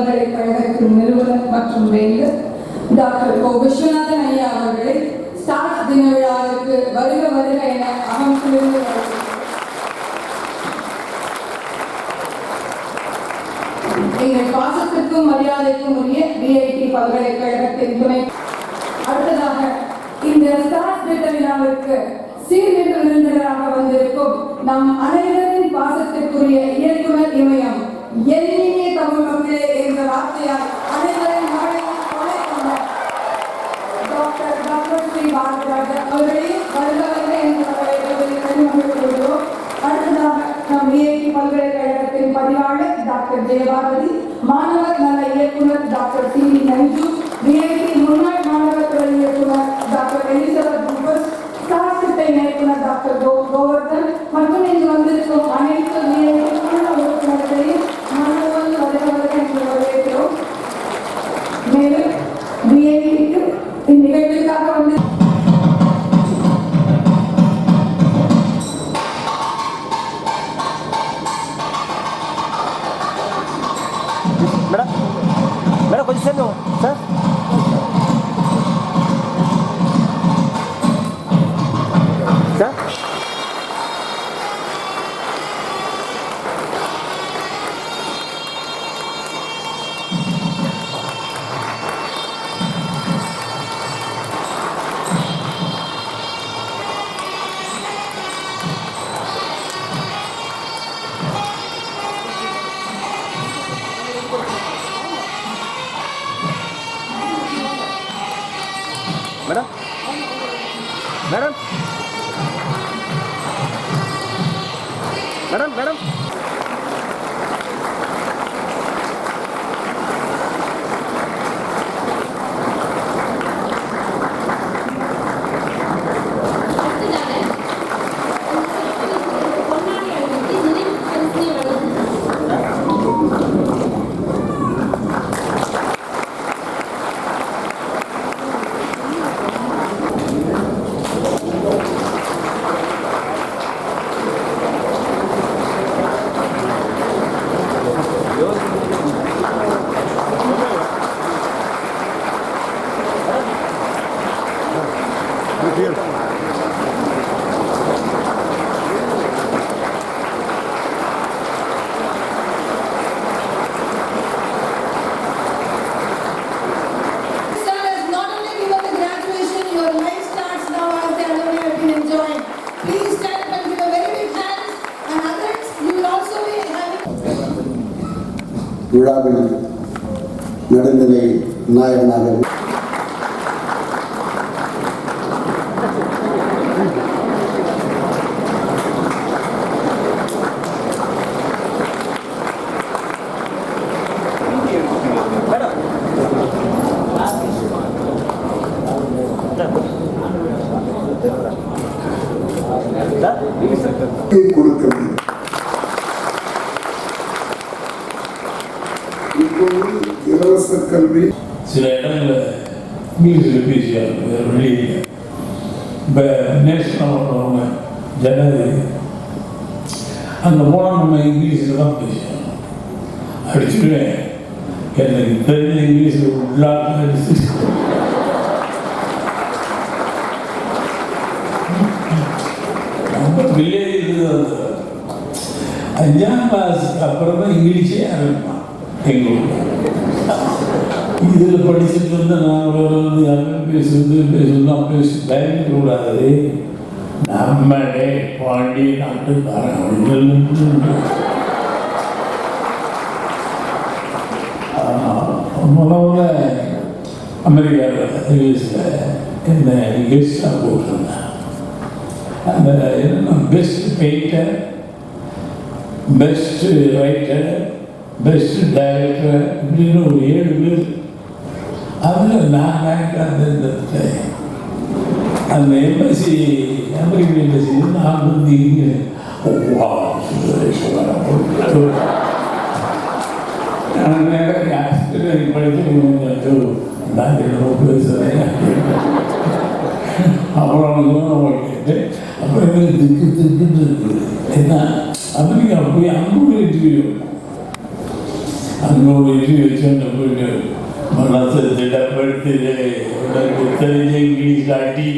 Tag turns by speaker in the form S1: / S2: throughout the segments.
S1: பல்கலைக்கழகத்தின் நிறுவனர் மற்றும் வேந்தர் டாக்டர் கோ விஸ்வநாதன் ஐயா அவர்களை ஸ்டார்ட் தின விழாவிற்கு வருக வருக என அமைப்பிலிருந்து வரவேற்கிறேன். எங்கள் பாசத்திற்கும் மரியாதைக்கும் உரிய விஐடி பல்கலைக்கழகத்தின் துணை அடுத்ததாக இந்த ஸ்டார்ட் திட்ட விழாவிற்கு சீர்மிகு விருந்தினராக வந்திருக்கும் நம் அனைவரின் பாசத்திற்குரிய இயக்குனர் இமயம் எண்ணிய தமிழ் மக்களே என்ற வார்த்தையால் அனைவரின் மகளையும் கொலை கொண்ட டாக்டர் டாக்டர் ஸ்ரீ பாரதிராஜன் அவர்களே வருகிறவர்கள் வருக என்று வரவேற்பதில் கொள்கிறோம் அடுத்ததாக நம் ஏஐடி பல்கலைக்கழகத்தின் பதிவாளர் டாக்டர் ஜெயபாரதி மாணவர் நல இயக்குனர் டாக்டர் சி வி நஞ்சு Verem verem.
S2: விழாவில் நடுநிலை நாயகனாக கொடுக்க கல்வி.
S3: சில இடங்களில் இங்கிலீஷில் பேசியாங்க வேறு வழி இல்லை. இப்போ நேஷனல் பண்ணுறவங்க ஜனாதிபதி அந்த போனால் நம்ம இங்கிலீஷில் தான் பேசுவோம் அடிச்சுடுவேன் எனக்கு தெரிஞ்ச இங்கிலீஷில் உள்ளாக அடிச்சு ரொம்ப வில்லேஜ் இது அஞ்சாம் கிளாஸ் அப்புறம் தான் இங்கிலீஷே ஆரம்பிப்பான். எங்களுக்கு இதில் படிச்சுட்டு இருந்த நாங்கள் வந்து யாரும் பேசுறது பேசணும் பேசி பயணிக்க கூடாது நம்மளே பாண்டி நாட்டுக்காரன் முதல்ல அமெரிக்காவில் இங்கிலீஷில் என்ன கெஸ்டாக போட்டிருந்தேன் அந்த என்ன best painter best writer best director இப்படின்னு ஒரு ஏழு பேர் அதில் நான் ரேங்காக தேர்ந்தெடுத்தேன் அந்த எம்பசி அமெரிக்கன் எம்பசி நான் வந்து இங்கே வா நான் நேரம் ஆஸ்திரேலியா படித்து நான் என்னமோ பேசுகிறேன் அவ்வளோ தூரம் கேட்டு அப்புறம் எனக்கு திக்கு திக்குன்னு இருக்குது ஏன்னா அமெரிக்கா போய் அங்கே ஒரு ಅನುಭವಿಸಿ ಯೋಚನೆ ಮನಸ್ಸ ದಿಡ ಬರ್ತಿದೆ ಗೊತ್ತಲಿದೆ ಇಂಗ್ಲೀಷ್ ದಾಟಿ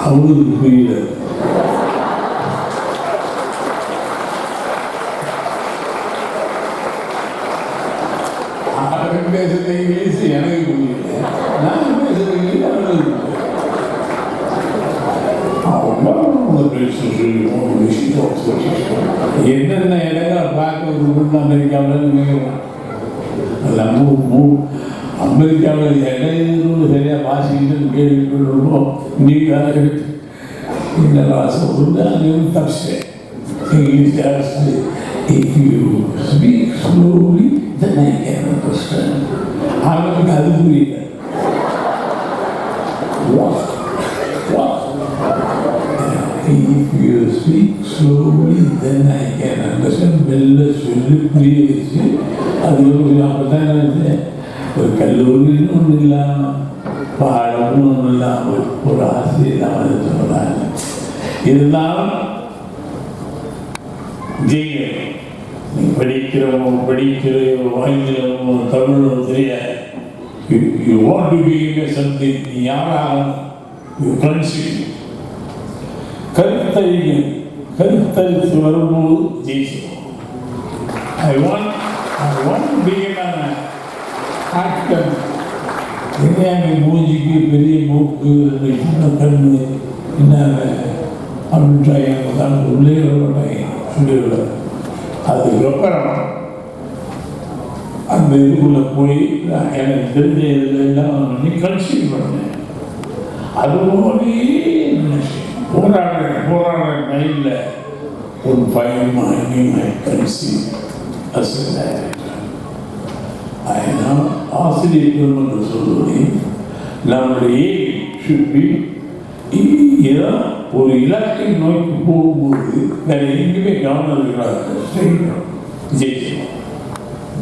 S3: How would you feel? என்னென்ன இடங்கள் பார்க்கறதுக்கு அமெரிக்காவில் எல்லாம் மூ அமெரிக்காவில் இடையூறு சரியாக வாசிக்கிட்டு கேள்விப்பட்டிருக்கோம் நீங்கள் இந்த வாசம் வந்து அங்கேயும் தப்பிச்சேன் இங்கிலீஷ் அரசு If you speak slowly, then I can understand. அவனுக்கு அது புரியல. If you speak slowly, then I can understand. மெல்ல சொல்லி புரிய வச்சு அது ஒரு அப்பதான் நினைச்சேன் ஒரு கல்லூரின்னு ஒன்றும் இல்லாமல் பாடம்னு ஒன்றும் இல்லாமல் ஒரு ஆசிரியர் அவன் சொல்கிறாங்க இருந்தாலும் ஜெயிக்கணும் நீ படிக்கிறவோ படிக்கிறவோ ஆங்கிலமோ தமிழோ தெரியாது. You want to be something நீ யாராக யூ கன்சியூ கருத்தறிஞர் கருத்தரித்து வரும்போது ஜெயிச்சோம் I want I want to actor என்ன மூஞ்சிக்கு பெரிய மூக்கு சின்ன கண்ணு என்ன அப்படின்றாங்க தான் உள்ளே விடமாட்டாங்க சொல்லிவிட அதுக்கப்புறம் அந்த இதுக்குள்ளே போய் எனக்கு தெரிஞ்ச இதில் எல்லாம் பண்ணி பண்ணேன். அது போலயே நினைச்சேன். போராடுறேன் போராடுறேன் மைண்டில் ஒரு பயம் வாங்கி கன்சீவ் அசல் அதனால் ஆசிரியர்கள் என்று சொல்வதை நம்முடைய சுற்றி ஏதோ ஒரு இலக்கை நோக்கி போகும்போது வேற எங்கேயுமே கவனம் இருக்கிறார்கள் செய்யணும் ஜெயிக்கணும்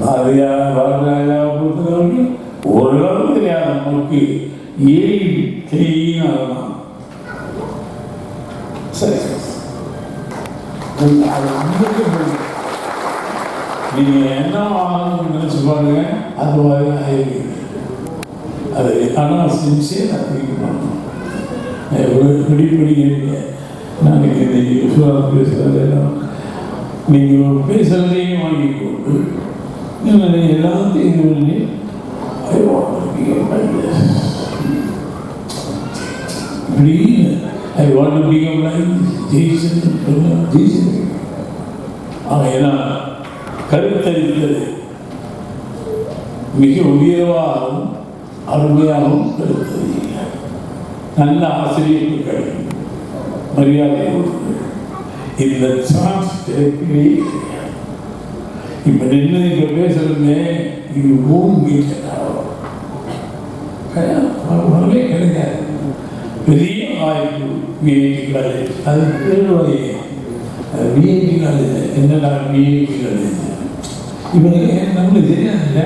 S3: பாரதியார் பாரதிராஜா பொறுத்தவரைக்கும் ஓரளவு தெரியாத நமக்கு ஏழி செய்யணும் அது உங்களுக்கு புரியும். நீங்க என்ன ஆகணும்னு நினைச்சு பாருங்க அது மாதிரி ஆயிருவீங்க அது ஆனால் சின்சியர் அதிகம் பண்ணணும் எவ்வளோ பிடி பிடிக்கிறீங்க நாளைக்கு இந்த நீங்கள் பேசுகிறதையும் வாங்கி கொண்டு நீங்கள் எல்லாத்தையும் be I want to I want to be a writer. ஜெயிசன் ஆகையினால் கருத்தரித்தது மிக உயர்வாகவும் அருமையாகவும் கருத்தறிய நல்ல ஆசிரியர்கள் மரியாதை இந்த சான்ஸ் கிடைக்கவே இப்போ நின்று இங்கே பேசுகிறதுமே இது ஓம் வரவே கிடைக்காது பெரிய வாய்ப்பு விஐடி காலேஜ் அது தேர்வாயே விஐடி காலேஜ் என்னடா விஐடி காலேஜ் இவங்க நம்மளுக்கு தெரியாதுல்ல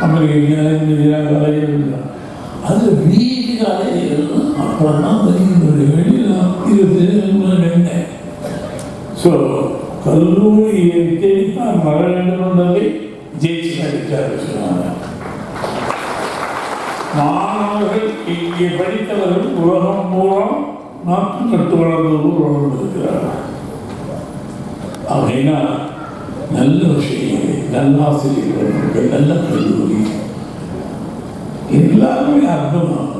S3: நம்மளுக்கு காலேஜ் அது விஐடி காலேஜ் அப்புறம் தான் தெரியும் வெளியில் இருபத்தி ரெண்டு ஸோ கல்லூரியை தான் வர வேண்டும் என்பதை ஜெயிச்சு நடித்தார் சொன்னாங்க மாணவர்கள் இங்கே படித்தவர்கள் உலகம் மூலம் நாட்டு கட்டு வளர்ந்தது வளர்ந்திருக்கிறார்கள் அப்படின்னா நல்ல விஷயங்கள் நல்ல ஆசிரியர்கள் நல்ல கல்லூரி. எல்லாருமே அர்த்தமாக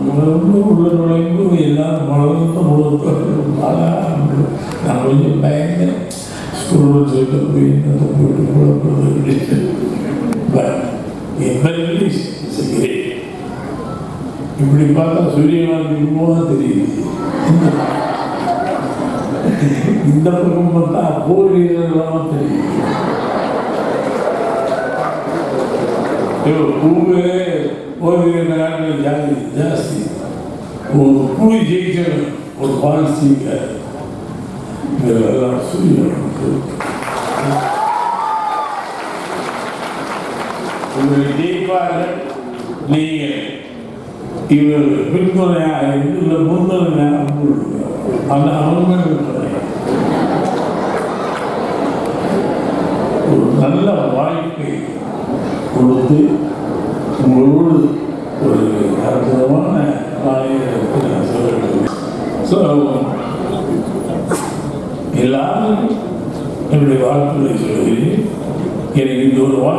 S3: உள்ள நுழைவு எல்லாரும் வளர்ந்து முழுக்க நான் கொஞ்சம் பயந்தேன் ஸ்கூலில் சொல்லிட்டு போய் என்னத்தை போட்டு குழப்பது பட் எவ்வளவு செய்கிறேன். இப்படி பார்த்தா சூரியகாந்தி இருக்கும்போது தெரியுது. இந்த பக்கம் பார்த்தா போர் வீரர்களாம் தெரியும் பூவே போர் வீரர்கள் ஜாதி ஜாஸ்தி. ஒரு புலி ஜெயிச்சவன் ஒரு பாலிசிக்கார் இதெல்லாம் சூரியன் உங்களை ஜெயிப்பார்கள் நீங்கள். இவர் பின்முறையாக இருந்து இல்லை முன்னுரையாக அந்த அவங்க ஒரு நல்ல வாய்ப்பை கொடுத்து உங்களோடு ஒரு அற்புதமான நாயகத்தை நான் ஸோ எல்லாரும் என்னுடைய வாழ்த்துக்களை சொல்கிறேன் எனக்கு இந்த ஒரு வாய்ப்பு